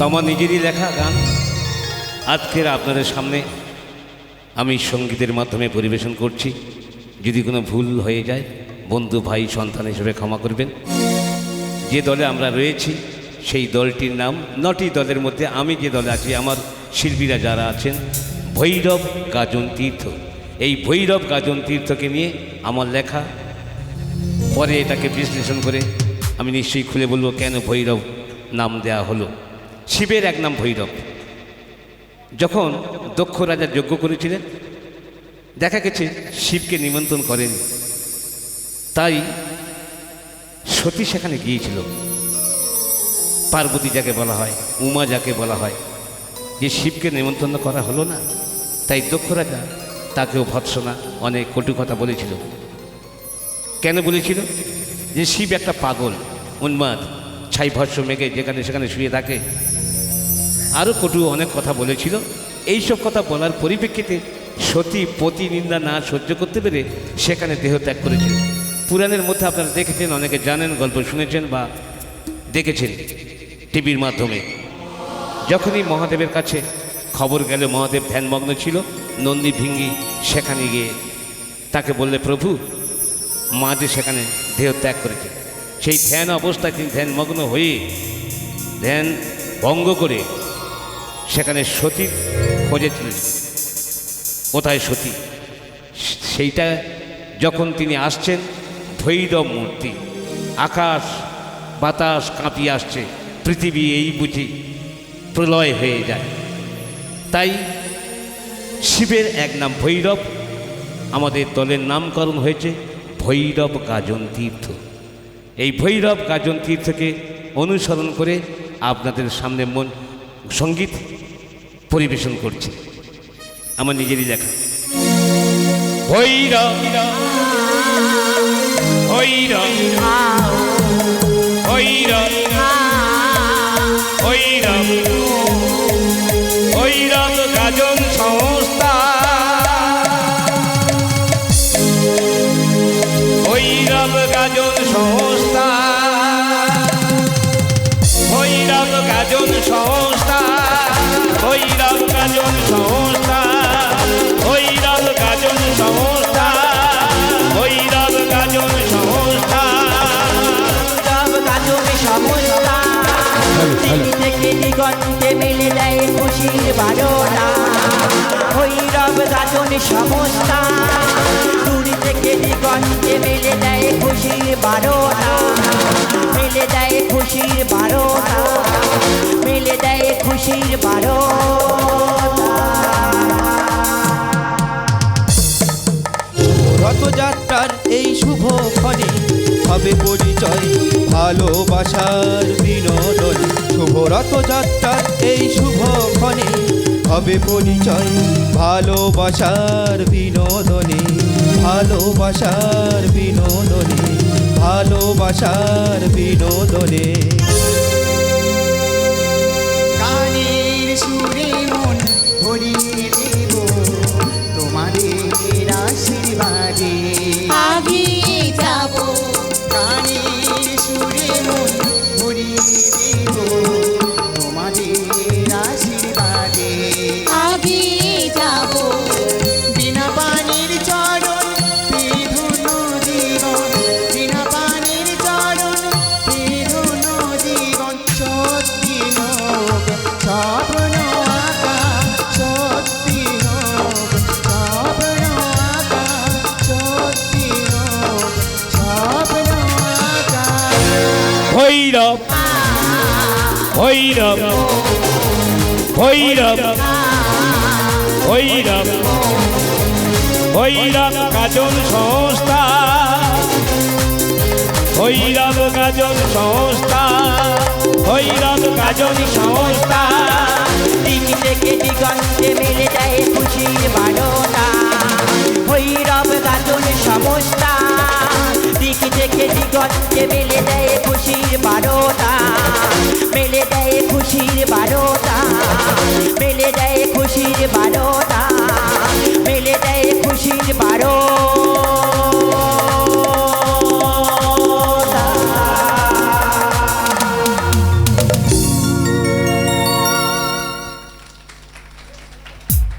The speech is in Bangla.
তো আমার নিজেরই লেখা গান। আজকের আপনাদের সামনে আমি সঙ্গীতের মাধ্যমে পরিবেশন করছি। যদি কোনো ভুল হয়ে যায়, বন্ধু, ভাই, সন্তান হিসেবে ক্ষমা করবেন। যে দলে আমরা রয়েছি, সেই দলটির নাম নটি দলের মধ্যে আমি যে দলে আছি, আমার শিল্পীরা যারা আছেন, ভৈরব গাজন তীর্থ। এই ভৈরব গাজন তীর্থকে নিয়ে আমার লেখা, পরে এটাকে বিশ্লেষণ করে আমি নিশ্চয়ই খুলে বলব কেন ভৈরব নাম দেয়া হলো। শিবের এক নাম ভৈরব। যখন দক্ষ রাজা যজ্ঞ করেছিলেন, দেখা গেছে শিবকে নিমন্ত্রণ করেন। তাই সতী সেখানে গিয়েছিল। পার্বতী যাকে বলা হয়, উমা যাকে বলা হয়, যে শিবকে নিমন্ত্রণ করা হলো না, তাই দক্ষ রাজা তাকেও ভৎসনা অনেক কটু কথা বলেছিল। কেন বলেছিল? যে শিব একটা পাগল, উন্মাদ, ছাই ভস্য মেঘে যেখানে সেখানে শুয়ে থাকে আরও কটু অনেক কথা বলেছিল। এইসব কথা বলার পরিপ্রেক্ষিতে সতী পতি নিন্দা না সহ্য করতে পেরে সেখানে দেহ ত্যাগ করেছিল। পুরাণের মধ্যে আপনারা দেখেছেন, অনেকে জানেন, গল্প শুনেছেন বা দেখেছেন টিভির মাধ্যমে। যখনই মহাদেবের কাছে খবর গেল, মহাদেব ধ্যানমগ্ন ছিল, নন্দী ভিঙ্গি সেখানে গিয়ে তাকে বললে, প্রভু, মা যে সেখানে দেহ ত্যাগ করেছে, সেই ধ্যান অবস্থায় তিনি ধ্যানমগ্ন হয়ে ধ্যান ভঙ্গ করে সেখানে সতী খোঁজেছিলেন। কোথায় সতী? সেইটা যখন তিনি আসছেন, ভৈরব মূর্তি, আকাশ, বাতাস কাঁপিয়ে আসছে, পৃথিবী এই বুঝি প্রলয় হয়ে যায়। তাই শিবের এক নাম ভৈরব, আমাদের দলের নামকরণ হয়েছে ভৈরব গাজন তীর্থ। এই ভৈরব গাজন তীর্থকে অনুসরণ করে আপনাদের সামনে মন সংগীত পরিবেশন করছি। আমার নিজেরই লেখা। ভৈরব গাজন সংস্থা। ভৈরব গাজন সংস্থা। গাজন সংস্থা ভৈরব গাজন সংস্থা ভৈরব গাজন সংস্থা সব গাজন সমস্যা দিক থেকে দিগন্তে মেলে দেয় খুশির বারোটা। ভৈরব গাজন সমস্যা দূর থেকে দিগন্তে মেলে দেয় খুশির বারোটা। মেলে দেয় খুশির বারোটা মেলে দেয় খুশির বারোটা হবে পরিচয়, ভালোবাসার বিনোদন। শুভ রথযাত্রার এই শুভ ক্ষণে হবে পরিচয়, ভালোবাসার বিনোদনে ভালোবাসার বিনোদনে ভালোবাসার বিনোদনে। ভৈরব ভৈরব ভৈরব ভৈরব ভৈরব গাজন সংস্থা, ভৈরব গাজন সংস্থা, ভৈরব গাজন সংস্থা। দিক থেকে দিগন্তে মেলে দেয় খুশির বারোটা। খুশির বারোটা। মেলে দেয় খুশির বারোটা। মেলে দেয় খুশির বারোটা